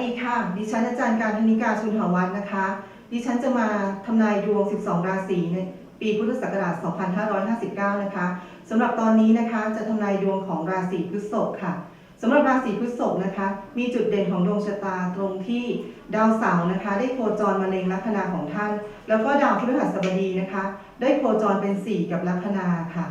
ดีค่ะ ดิฉันอาจารย์การธนิกาชุนหวัฒน์นะคะ ดิฉันจะมาทำนายดวง 12 ราศีในปีพุทธศักราช 2559 นะคะสำหรับตอนนี้นะคะจะทำนายดวงของราศีพฤษภค่ะสำหรับราศีพฤษภนะคะ มีจุดเด่นของดวงชะตาตรงที่ดาวเสาร์นะคะ ได้โคจรมาเล็งลัคนาของท่าน แล้วก็ดาวพฤหัสบดีนะคะ ได้โคจรเป็น 4 กับลัคนาค่ะ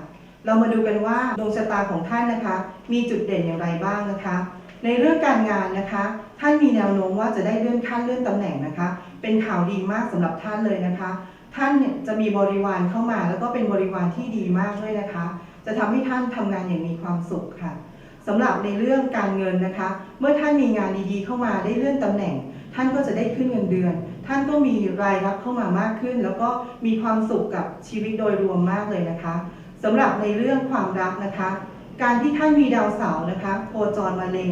เรามาดูกันว่าดวงชะตาของท่านนะคะ มีจุดเด่นอย่างไรบ้างนะคะ ในเรื่องการงานนะคะ ท่านมีแนวโน้มว่าจะได้เลื่อนขั้นเลื่อนตำแหน่งนะคะ เป็นข่าวดีมากสำหรับท่านเลยนะคะ ท่านเนี่ยจะมีบริวารเข้ามา แล้วก็เป็นบริวารที่ดีมากด้วยนะคะ จะทำให้ท่านทำงานอย่างมีความสุขค่ะสำหรับในเรื่องการเงินนะคะ เมื่อท่านมีงานดีๆ เข้ามาได้เลื่อนตำแหน่ง ท่านก็จะได้ขึ้นเงินเดือน ท่านก็มีรายรับเข้ามามากขึ้น แล้วก็มีความสุขกับชีวิตโดยรวมมากเลยนะคะสำหรับในเรื่องความรักนะคะ การที่ท่านมีดาวเสาร์นะคะโคจรมาเล็ง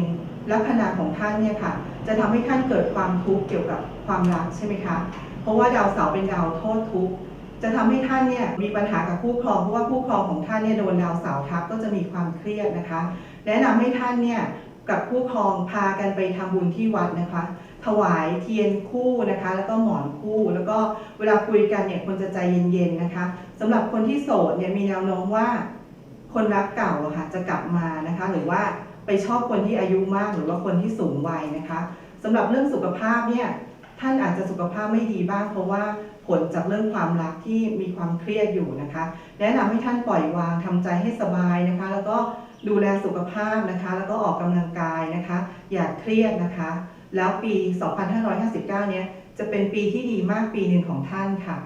ลัคนาของท่านเนี่ยค่ะ จะทำให้ท่านเกิดความทุกข์เกี่ยวกับความรักใช่ไหมคะ เพราะว่าดาวเสาร์เป็นดาวโทษทุกข์จะทำให้ท่านเนี่ยมีปัญหากับคู่ครองเพราะว่าคู่ครองของท่านเนี่ยโดนดาวเสาร์ทับก็จะมีความเครียดนะคะ แนะนำให้ท่านเนี่ยกับคู่ครองพากันไปทำบุญที่วัดนะคะ ถวายเทียนคู่นะคะ แล้วก็หมอนคู่ แล้วก็เวลาคุยกันเนี่ยควรจะใจเย็นๆนะคะสำหรับคนที่โสดเนี่ยมีแนวโน้มว่า คนรักเก่าอะค่ะจะกลับมานะคะ หรือว่าไปชอบคนที่อายุมากหรือว่าคนที่สูงวัยนะคะสำหรับเรื่องสุขภาพเนี่ยท่านอาจจะสุขภาพไม่ดีบ้าง เพราะว่าผลจากเรื่องความรักที่มีความเครียดอยู่นะคะ แนะนำให้ท่านปล่อยวางทำใจให้สบายนะคะ แล้วก็ดูแลสุขภาพนะคะ แล้วก็ออกกำลังกายนะคะ อย่าเครียดนะคะ แล้วปี 2559 เนี้ยจะเป็นปีที่ดีมากปีหนึ่งของท่านค่ะ